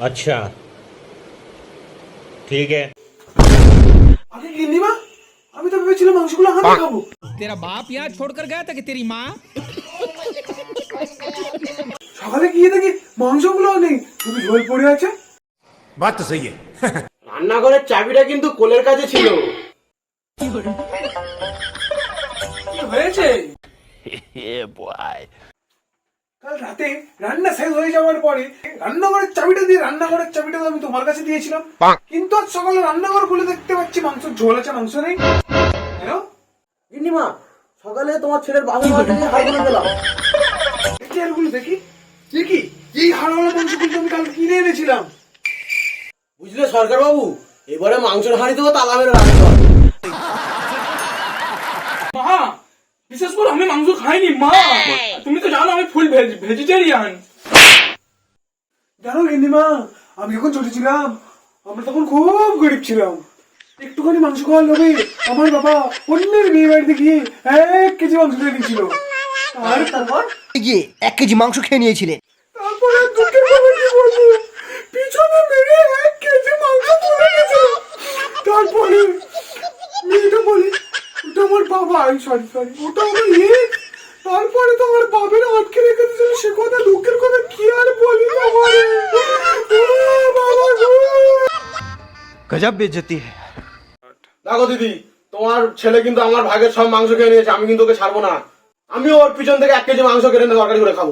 अच्छा ठीक है আগে গিন্নিমা আমি তো ভেবেছিলাম মাংসগুলো আমি খাবো तेरा बाप यहाँ छोड़कर गया था कि तेरी माँ সকালে গিয়ে দেখি মাংসগুলো নেই শুধু ঝোল পড়ে আছে बात तो सही है রান্নাঘরের চাবিটা কিন্তু কোলের কাছে ছিল কি হয়েছে কাল রাতে রান্না শেষ হয়ে যাওয়ার পরে রান্নাঘরের চাবিটা দিয়ে রান্নাঘরের চাবিটা আমি তোমার কাছে দিয়েছিলাম। কিন্তু আজ সকালে রান্নাঘর খুলে দেখতে পাচ্ছি মাংস ঝোল আছে মাংস নেই। গিন্নিমা সকালে তোমার ছেলের মাঝে হাই করে গেলাম দেখি আরগুলো দেখি। দেখি এই হাড়ওয়ালা মাংসগুলো আমি কাল কিনে এনেছিলাম। বুঝলে সরকার বাবু এবারে মাংসের হাঁড়ি তো তালা মেরে রাখতে মা বিশেষ করে আমি মাংস খাইনি মা। তুমি তো ভেজিটেরিয়ান জানো গিন্নিমা আমি যখন ছোট ছিলাম আমরা তখন খুব গরিব ছিলাম। একটুখানি মাংস খাওয়ার লোভে আমার বাবা অন্যের বিয়ে বাড়িতে গিয়ে এক কেজি মাংস দিয়ে দিয়েছিল আর তারপর? গিয়ে এক কেজি মাংস খেয়ে নিয়েছিলেন তারপরে দুঃখের খবর কি বলব? পিছনে মেরে এক কেজি মাংস পড়ে গেছে তারপরে মেয়েটা বলে ওটা আমার বাবা সরি সরি ওটা আমার ইয়ে তারপরে তো আমার বাবের আটকে রেখে দিয়েছিল সে কথা দুঃখের কথা কি আর বলি তোমারে? গজব বেজতি দেখো দিদি তোমার ছেলে কিন্তু আমার ভাগের সব মাংস খেয়ে নিয়েছে আমি কিন্তু ওকে ছাড়বো না। আমি ওর পিছন থেকে এক কেজি মাংস কেটে নিয়ে তরকারি করে খাব।